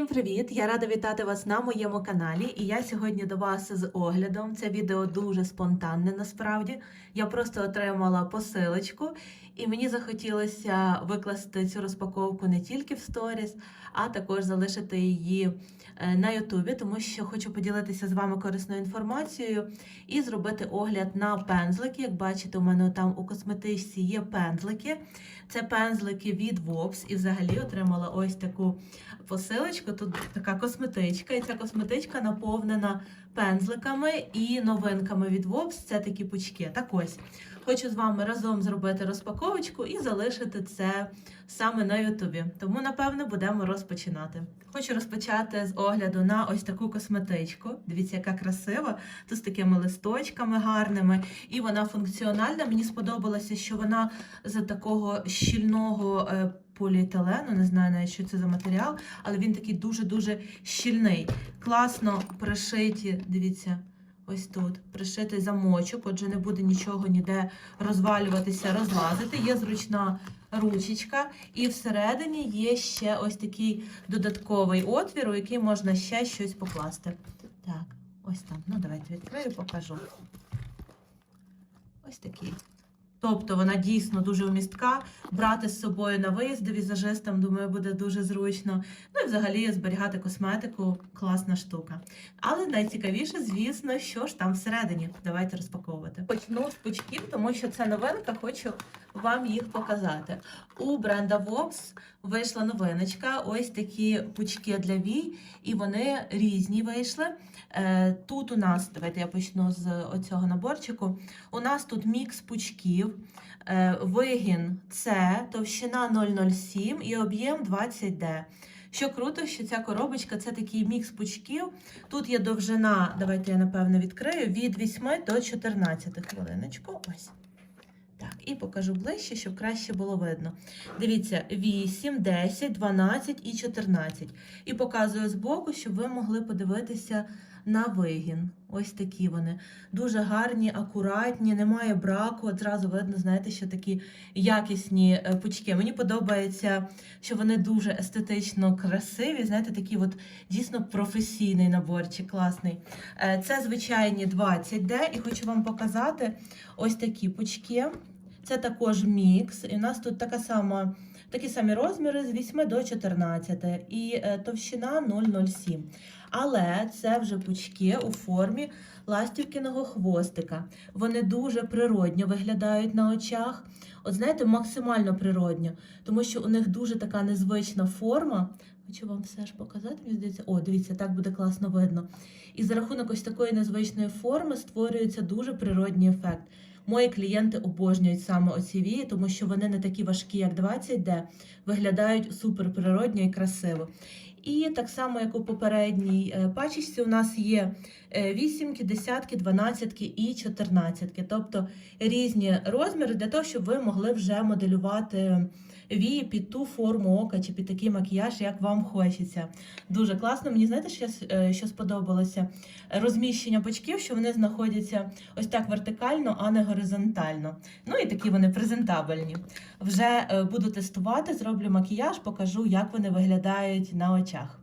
Всім привіт! Я рада вітати вас на моєму каналі. І я сьогодні до вас з оглядом. Це відео дуже спонтанне насправді. Я просто отримала посилочку, і мені захотілося викласти цю розпаковку не тільки в сторіс, а також залишити її е, на Ютубі, тому що хочу поділитися з вами корисною інформацією і зробити огляд на пензлики. Як бачите, у мене там у косметичці є пензлики. Це пензлики від Vops, і взагалі отримала ось таку посилочку. Тут така косметичка, і ця косметичка наповнена пензликами і новинками від Vops. Це такі пучки. Так ось хочу з вами разом зробити розпаковочку і залишити це саме на Ютубі. Тому, напевно, будемо розпочинати. Хочу розпочати з огляду на ось таку косметичку. Дивіться, яка красива. Тут з такими листочками гарними, і вона функціональна. Мені сподобалося, що вона з такого щільного. е, Поліетилену, не знаю навіть, що це за матеріал, але він такий дуже-дуже щільний. Класно пришиті, дивіться, ось тут пришитий замочок, отже, не буде нічого ніде розвалюватися, розлазити. Є зручна ручечка, і всередині є ще ось такий додатковий отвір, у який можна ще щось покласти. Так, ось там. Ну, давайте відкрию, покажу. Ось такий. Тобто вона дійсно дуже вмістка. Брати з собою на виїзди візажистам, думаю, буде дуже зручно. Ну і взагалі зберігати косметику класна штука. Але найцікавіше, звісно, що ж там всередині. Давайте розпаковувати. Почну з пучків, тому що це новинка, хочу вам їх показати. У бренда Vox вийшла новиночка. Ось такі пучки для вій, і вони різні вийшли. Е, Тут у нас, давайте я почну з оцього наборчику. У нас тут мікс пучків, е, вигін С, товщина 0,07 і об'єм 20D. Що круто, що ця коробочка це такий мікс пучків. Тут є довжина, давайте я напевно відкрию, від 8 до 14 хвилиночку. Ось. І покажу ближче, щоб краще було видно. Дивіться, 8, 10, 12 і 14. І показую збоку, щоб ви могли подивитися на вигін. Ось такі вони. Дуже гарні, акуратні, немає браку. Одразу видно, знаєте, що такі якісні е, пучки. Мені подобається, що вони дуже естетично красиві. Знаєте, такий от дійсно професійний наборчик, класний. Е, Це звичайні 20D, і хочу вам показати ось такі пучки. Це також мікс. І у нас тут така сама. Такі самі розміри з 8 до 14 і е, товщина 0,07. Але це вже пучки у формі ластівкиного хвостика. Вони дуже природньо виглядають на очах. От знаєте, максимально природньо, тому що у них дуже така незвична форма. Хочу вам все ж показати, мені здається, о, дивіться, так буде класно видно. І за рахунок ось такої незвичної форми створюється дуже природній ефект. Мої клієнти обожнюють саме оці вії, тому що вони не такі важкі, як 20D, виглядають супер природньо і красиво. І так само, як у попередній е, пачечці, у нас є е, вісімки, десятки, дванадцятки і чотирнадцятки, тобто різні розміри для того, щоб ви могли вже моделювати вії під ту форму ока чи під такий макіяж, як вам хочеться. Дуже класно. Мені знаєте, що, е, що сподобалося? Розміщення бочків, що вони знаходяться ось так вертикально, а не горизонтально. Ну і такі вони презентабельні. Вже е, буду тестувати, зроблю макіяж, покажу, як вони виглядають на очах.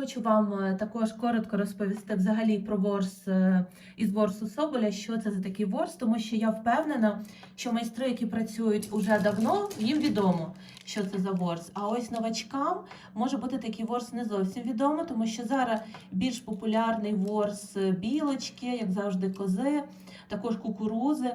Хочу вам е, також коротко розповісти взагалі про ворс е, із ворсу Соболя, що це за такий ворс, тому що я впевнена, що майстри, які працюють уже давно, їм відомо, що це за ворс. А ось новачкам може бути такий ворс не зовсім відомо, тому що зараз більш популярний ворс білочки, як завжди, кози, також кукурузи.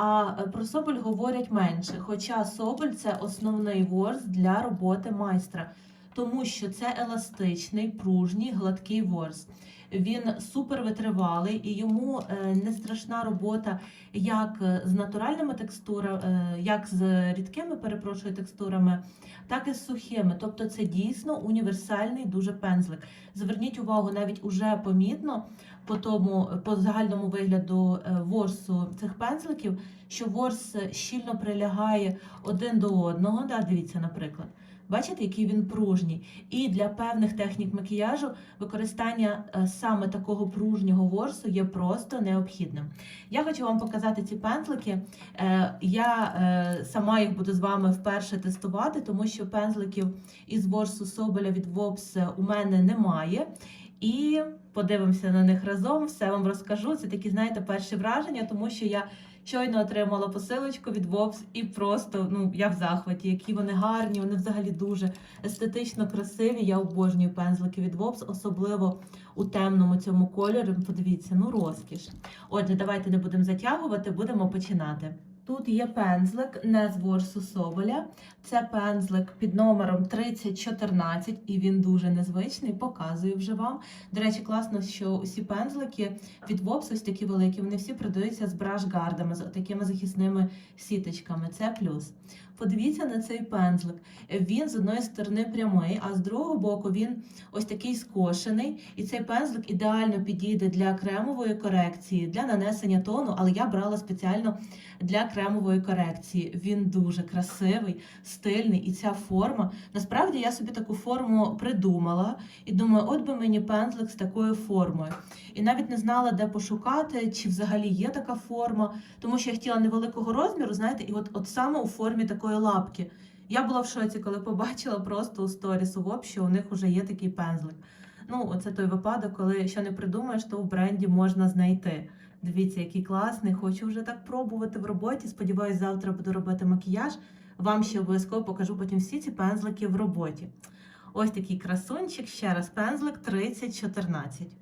А е, про соболь говорять менше. Хоча соболь це основний ворс для роботи майстра, тому що це еластичний, пружній, гладкий ворс. Він супер витривалий і йому е, не страшна робота як е, з натуральними текстурами, як з рідкими, перепрошую, текстурами, так і з сухими. Тобто це дійсно універсальний дуже пензлик. Зверніть увагу, навіть уже помітно по тому по загальному вигляду е, ворсу цих пензликів, що ворс щільно прилягає один до одного. Да, дивіться, наприклад. Бачите, який він пружній. І для певних технік макіяжу використання е, саме такого пружнього ворсу є просто необхідним. Я хочу вам показати ці пензлики. Е, Я е, сама їх буду з вами вперше тестувати, тому що пензликів із ворсу Соболя від Вопс у мене немає. І подивимося на них разом, все вам розкажу. Це такі, знаєте, перші враження, тому що я щойно отримала посилочку від Вопс і просто ну я в захваті, які вони гарні, вони взагалі дуже естетично красиві. Я обожнюю пензлики від Вопс, особливо у темному цьому кольорі. Подивіться, ну розкіш. Отже, давайте не будемо затягувати, будемо починати. Тут є пензлик не з ворсу Соболя. Це пензлик під номером 3014, і він дуже незвичний, показую вже вам. До речі, класно, що усі пензлики від Вопс, такі великі, вони всі продаються з браш-гардами, з такими захисними сіточками. Це плюс. Подивіться на цей пензлик. Він з одної сторони прямий, а з другого боку він ось такий скошений. І цей пензлик ідеально підійде для кремової корекції, для нанесення тону, але я брала спеціально для кремової корекції. Він дуже красивий, стильний, і ця форма. Насправді я собі таку форму придумала і думаю, от би мені пензлик з такою формою. І навіть не знала, де пошукати, чи взагалі є така форма, тому що я хотіла невеликого розміру, знаєте, і от, от саме у формі такої лапки. Я була в шоці, коли побачила просто у сторіс у що у них вже є такий пензлик. Ну, оце той випадок, коли що не придумаєш, то в бренді можна знайти. Дивіться, який класний. Хочу вже так пробувати в роботі. Сподіваюсь, завтра буду робити макіяж. Вам ще обов'язково покажу потім всі ці пензлики в роботі. Ось такий красунчик. Ще раз пензлик 3014.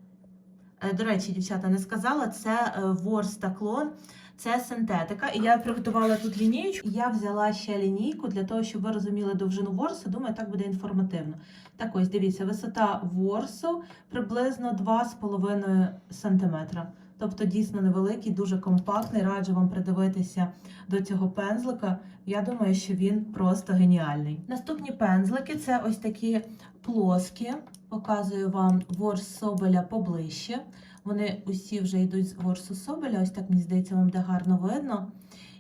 Е, До речі, дівчата не сказала, це е, ворс та клон, це синтетика. І я приготувала тут лінійку. Я взяла ще лінійку для того, щоб ви розуміли довжину ворсу. Думаю, так буде інформативно. Так ось, дивіться, висота ворсу приблизно 2,5 см. Тобто дійсно невеликий, дуже компактний. Раджу вам придивитися до цього пензлика. Я думаю, що він просто геніальний. Наступні пензлики це ось такі плоскі. Показую вам ворс Соболя поближче. Вони усі вже йдуть з ворсу Соболя. Ось так, мені здається, вам де гарно видно.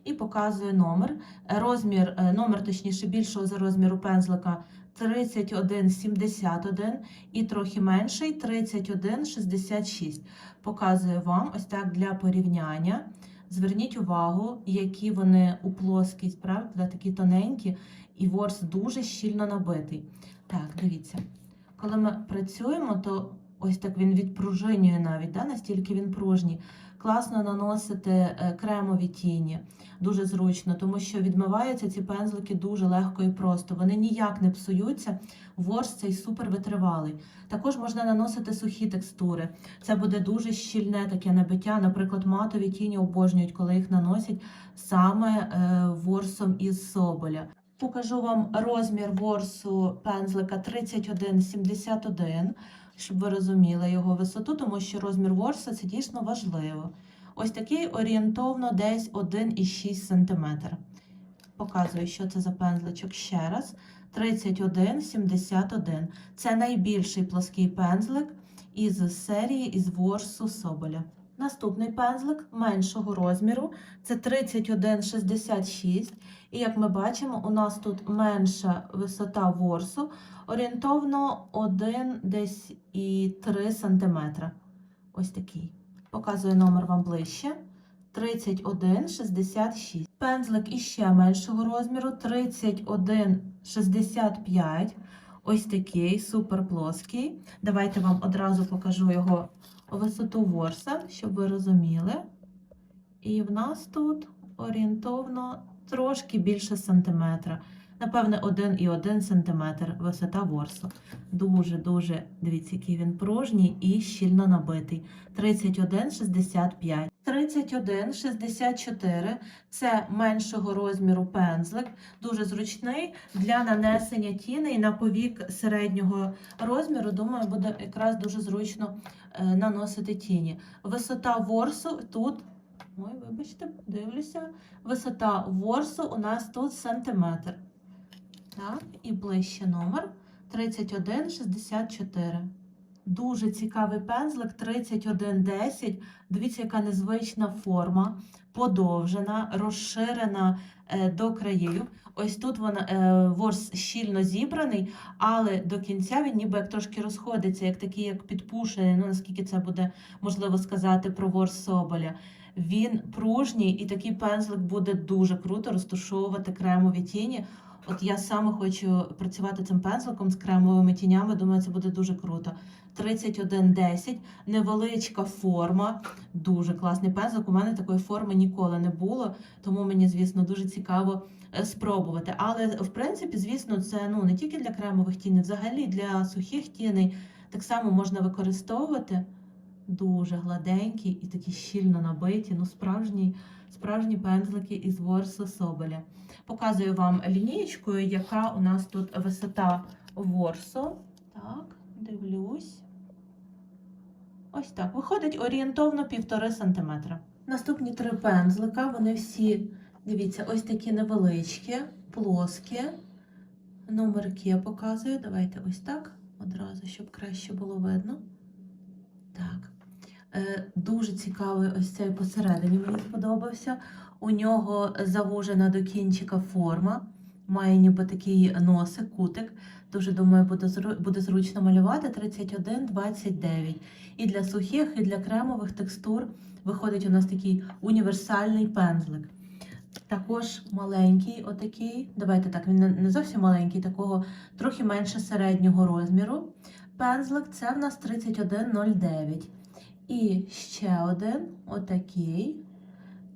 І показую номер. Розмір, е, номер, точніше, більшого за розміру пензлика 31,71 і трохи менший 31,66. Показую вам ось так для порівняння. Зверніть увагу, які вони у плоскість, правда, такі тоненькі, і ворс дуже щільно набитий. Так, дивіться. Коли ми працюємо, то ось так він відпружинює навіть, да? настільки він пружній. Класно наносити е, кремові тіні, дуже зручно, тому що відмиваються ці пензлики дуже легко і просто. Вони ніяк не псуються. Ворс цей супер витривалий. Також можна наносити сухі текстури. Це буде дуже щільне таке набиття. Наприклад, матові тіні обожнюють, коли їх наносять саме е, ворсом із соболя. Покажу вам розмір ворсу пензлика 31,71, щоб ви розуміли його висоту, тому що розмір ворса це дійсно важливо. Ось такий орієнтовно десь 1,6 см. Показую, що це за пензличок ще раз. 31,71. Це найбільший плоский пензлик із серії із ворсу Соболя. Наступний пензлик меншого розміру це 31,66. І як ми бачимо, у нас тут менша висота ворсу, орієнтовно 1 десь і 3 см. Ось такий. Показую номер вам ближче. 31,66. Пензлик іще меншого розміру 31,65. Ось такий супер плоский. Давайте вам одразу покажу його висоту ворса, щоб ви розуміли. І в нас тут орієнтовно трошки більше сантиметра. Напевне, 1,1 см висота ворсу. Дуже-дуже, дивіться, який він пружній і щільно набитий. 31,65. 31,64 це меншого розміру пензлик, дуже зручний для нанесення тіней на повік середнього розміру. Думаю, буде якраз дуже зручно е, наносити тіні. Висота ворсу тут. Ой, вибачте, дивлюся. Висота ворсу у нас тут сантиметр. Так, і ближче номер 31,64. Дуже цікавий пензлик 3110. Дивіться, яка незвична форма, подовжена, розширена е, до країв. Ось тут вона е, ворс щільно зібраний, але до кінця він ніби як трошки розходиться, як такий, як підпушений. Ну наскільки це буде можливо сказати про ворс Соболя. Він пружній, і такий пензлик буде дуже круто розташовувати кремові тіні. От я саме хочу працювати цим пензликом з кремовими тінями. Думаю, це буде дуже круто. 3110, невеличка форма, дуже класний пензлик. У мене такої форми ніколи не було, тому мені, звісно, дуже цікаво е, спробувати. Але в принципі, звісно, це ну не тільки для кремових тіней, взагалі для сухих тіней так само можна використовувати. Дуже гладенькі і такі щільно набиті. Ну, справжні, справжні пензлики із ворсу Соболя. Показую вам лінієчкою, яка у нас тут висота ворсу. Так, дивлюсь. Ось так. Виходить орієнтовно 1,5 см. Наступні три пензлика, вони всі, дивіться, ось такі невеличкі, плоскі. Номерки я показую. Давайте ось так. Одразу, щоб краще було видно. Так. Е, Дуже цікавий ось цей посередині мені сподобався. У нього завужена до кінчика форма. Має ніби такий носик, кутик. Дуже думаю, буде, буде зручно малювати 31-29. І для сухих, і для кремових текстур виходить у нас такий універсальний пензлик. Також маленький, отакий. Давайте так, він не зовсім маленький, такого трохи менше середнього розміру. Пензлик це в нас 3109. І ще один, отакий.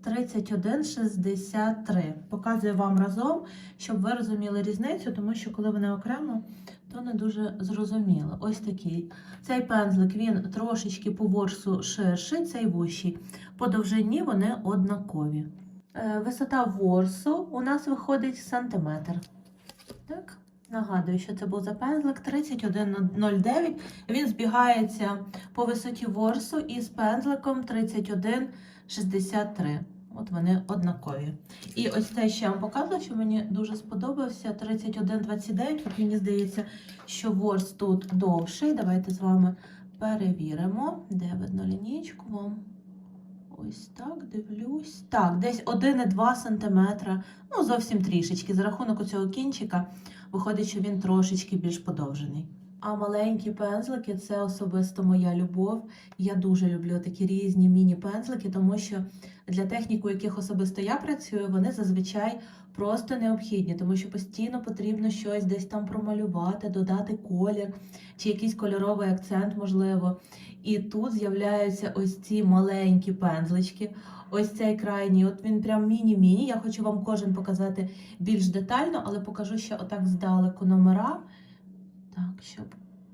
3163. Показую вам разом, щоб ви розуміли різницю, тому що коли вони окремо, то не дуже зрозуміло. Ось такий. Цей пензлик він трошечки по ворсу ширший, цей вущий. По довжині вони однакові. Е, Висота ворсу у нас виходить сантиметр. Так, нагадую, що це був за пензлик 3109. Він збігається по висоті ворсу із пензликом 3163. От вони однакові. І ось те, що я вам показувала, що мені дуже сподобався 3129. От мені здається, що ворс тут довший. Давайте з вами перевіримо, де видно лінійку вам. Ось так, дивлюсь. Так, десь 1,2 см. Ну, зовсім трішечки. За рахунок цього кінчика виходить, що він трошечки більш подовжений. А маленькі пензлики це особисто моя любов. Я дуже люблю такі різні міні-пензлики, тому що для технік, у яких особисто я працюю, вони зазвичай просто необхідні, тому що постійно потрібно щось десь там промалювати, додати колір чи якийсь кольоровий акцент, можливо. І тут з'являються ось ці маленькі пензлички. Ось цей крайній, от він прям міні-міні. Я хочу вам кожен показати більш детально, але покажу ще отак здалеку номера. Так, щоб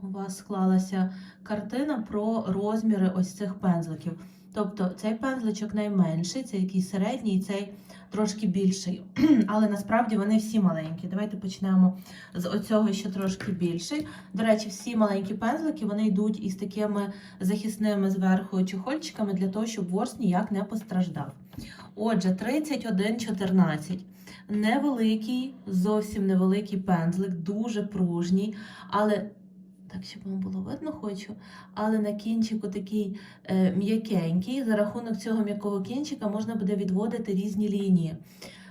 у вас склалася картина про розміри ось цих пензликів. Тобто цей пензличок найменший, цей який середній, цей трошки більший. Але насправді вони всі маленькі. Давайте почнемо з оцього, що трошки більший. До речі, всі маленькі пензлики вони йдуть із такими захисними зверху чохольчиками для того, щоб ворс ніяк не постраждав. Отже, 31,14. Невеликий, зовсім невеликий пензлик, дуже пружній, але так, щоб вам було видно, хочу. Але на кінчику такий е, м'якенький. За рахунок цього м'якого кінчика можна буде відводити різні лінії.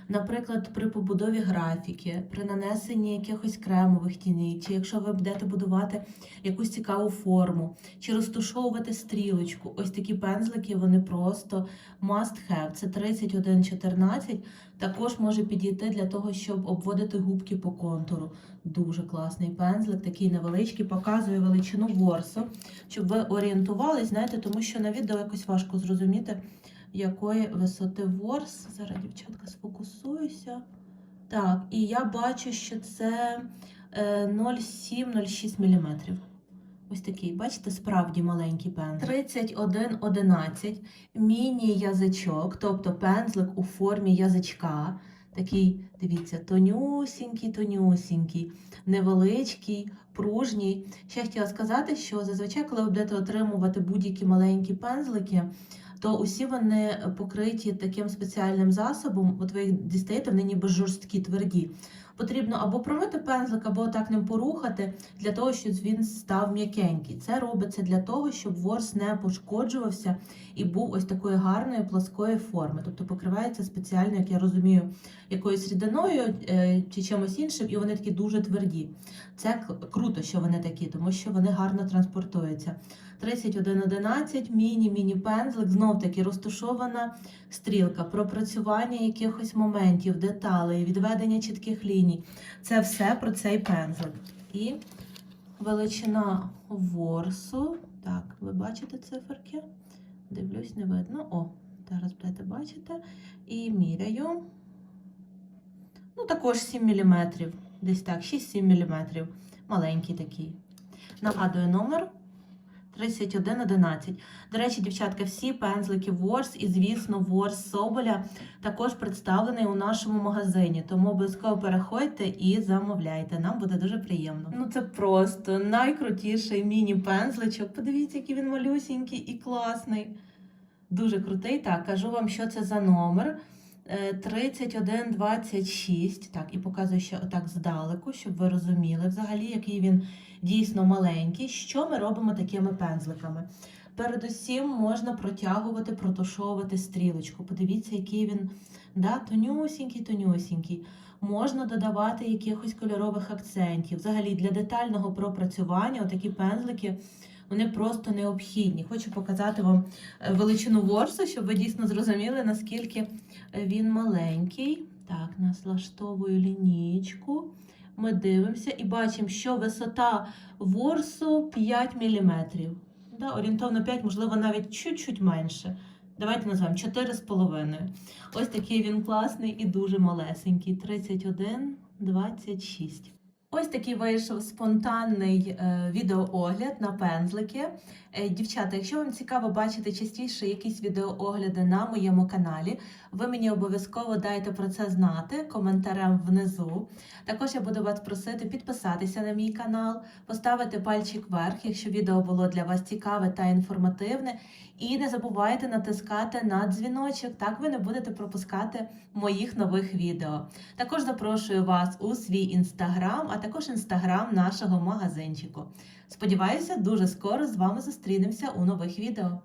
Наприклад, при побудові графіки, при нанесенні якихось кремових тіней, чи якщо ви будете будувати якусь цікаву форму, чи розтушовувати стрілочку. Ось такі пензлики, вони просто must have. Це 31,14. Також може підійти для того, щоб обводити губки по контуру. Дуже класний пензлик, такий невеличкий, показує величину ворсу, щоб ви орієнтувались, знаєте, тому що на відео якось важко зрозуміти, якої висоти ворс. Зараз, дівчатка, сфокусуюся. Так, і я бачу, що це е, 0,7-0,6 мм. Ось такий, бачите, справді маленький пензлик. 31,11 міні-язичок, тобто пензлик у формі язичка. Такий, дивіться, тонюсінький, тонюсінький, невеличкий, пружній. Ще хотіла сказати, що зазвичай, коли ви будете отримувати будь-які маленькі пензлики, то усі вони покриті таким спеціальним засобом. От ви їх дістаєте, вони ніби жорсткі, тверді. потрібно або промити пензлик, або так ним порухати, для того, щоб він став м'якенький. Це робиться для того, щоб ворс не пошкоджувався і був ось такої гарної плоскої форми. Тобто покривається спеціально, як я розумію, якоюсь рідиною е, чи чимось іншим, і вони такі дуже тверді. Це круто, що вони такі, тому що вони гарно транспортуються. 3111, міні-міні пензлик, знов таки розташована стрілка, пропрацювання якихось моментів, деталей, відведення чітких ліній. Це все про цей пензлик. І величина ворсу. Так, ви бачите циферки? Дивлюсь, не видно. О, зараз будете бачити. І міряю. Ну, також 7 мм. Десь так, 6-7 мм. Маленький такий. Нагадую номер 3111. До речі, дівчатка, всі пензлики Ворс і, звісно, Ворс Соболя також представлений у нашому магазині. Тому обов'язково переходьте і замовляйте. Нам буде дуже приємно. Ну це просто найкрутіший міні-пензличок. Подивіться, який він малюсінький і класний. Дуже крутий. Так, кажу вам, що це за номер. Е, 3126. Так, і показую ще отак здалеку, щоб ви розуміли взагалі, який він дійсно маленький. Що ми робимо такими пензликами? Передусім можна протягувати, протушовувати стрілочку. Подивіться, який він да, тонюсінький, тонюсінький. Можна додавати якихось кольорових акцентів. Взагалі для детального пропрацювання отакі пензлики вони просто необхідні. Хочу показати вам е, величину ворсу, щоб ви дійсно зрозуміли, наскільки е, він маленький. Так, наслаштовую лінійку. Ми дивимося і бачимо, що висота ворсу 5 мм. Да, орієнтовно 5, можливо, навіть чуть-чуть менше. Давайте назвемо 4,5. Ось такий він класний і дуже малесенький. 31, 26. Ось такий вийшов спонтанний е, відеоогляд на пензлики. Е, дівчата, якщо вам цікаво бачити частіше якісь відеоогляди на моєму каналі, ви мені обов'язково дайте про це знати коментарем внизу. Також я буду вас просити підписатися на мій канал, поставити пальчик вверх, якщо відео було для вас цікаве та інформативне. І не забувайте натискати на дзвіночок, так ви не будете пропускати моїх нових відео. Також запрошую вас у свій інстаграм, а також інстаграм нашого магазинчику. Сподіваюся, дуже скоро з вами зустрінемося у нових відео.